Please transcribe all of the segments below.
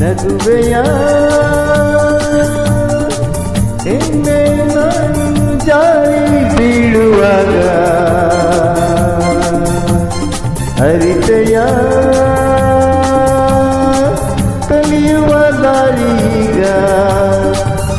ನಗುವೆಯ ಎನ್ನೆ ನಾನು ಜಾರಿ ಬೀಳುವಾಗ ಹರಿತೆಯ ಕಲಿಯುವ ದಾರೀಗ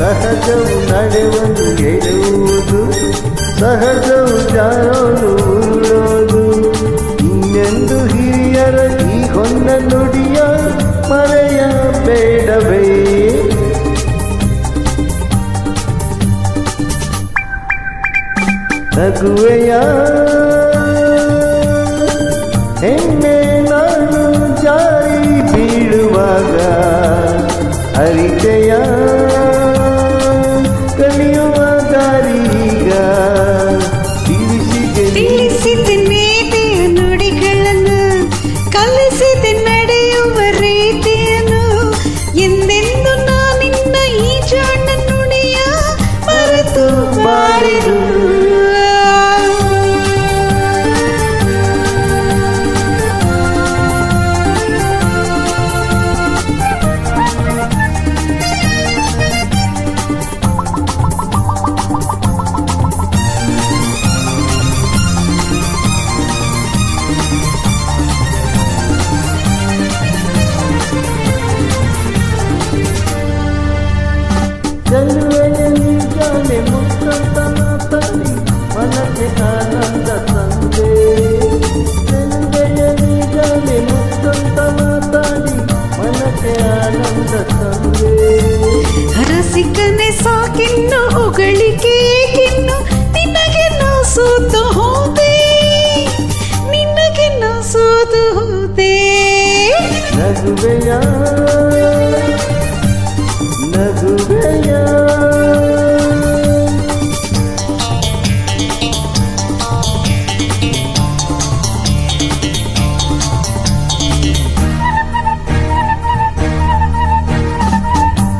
ಸಹಜವು ನಡೆವನ್ನು ಎಡುವುದು ಸಹಜವು ಜಾರೋನು ನಗುವೆಯ ಹೆಣ್ಣೆ ನಾನು ಜಾರಿ ಬೀಳುವಾಗ ಹರಿತೆಯ ಕಲಿಯುವ ದಾರೀಗ ತಿಳಿಸಿದೆ ನೀ ತಿಳಿಸಿದೆ ನೀತಿಯ ನುಡಿಗಳನ್ನು ಕಲಿಸಿದೆ ನಿಜಾನೆ ಮನಕ್ಕೆ ಆನಂದ ತಂದೆ. ಚೆಲುವೆಯ ನಿಜಾನೆ ಮುಕ್ಕಂತ ಮನಕ್ಕೆ ಆನಂದ ತಂದೆ. ರಸಿಕನೆ ಸಾಕಿನ್ನು ಹೊಗಳಿಕೆ ಏಕಿನ್ನು ನಿನಗೆ ನಾ ಸೋತು ಹೋದೆ. ನಿನಗೆ ನಾ ಸೋತು ಹೋದೆ. ನಗುವೆಯ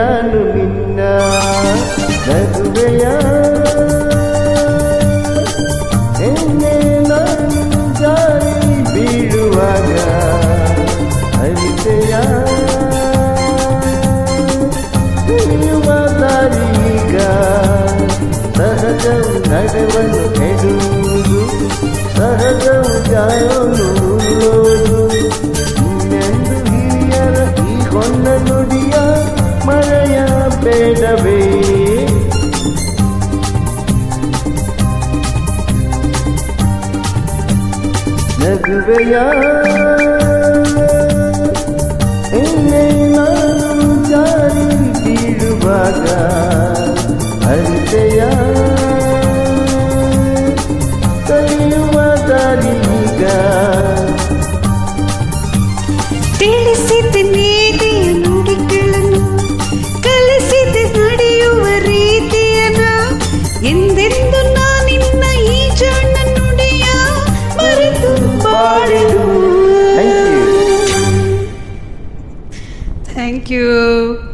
ನಾನು ನಿನ್ನ ನಗುವೆಯ ಎನ್ನೆ ನಾನು ಜಾರಿ ಬೀಳುವಾಗ ಹರಿತೆಯ ತಿಳಿಯುವ ದಾರೀಗ ಸಹಜವು ನಡೆವನ್ನು ಕೆಡುವುದು செல்வையா Thank you.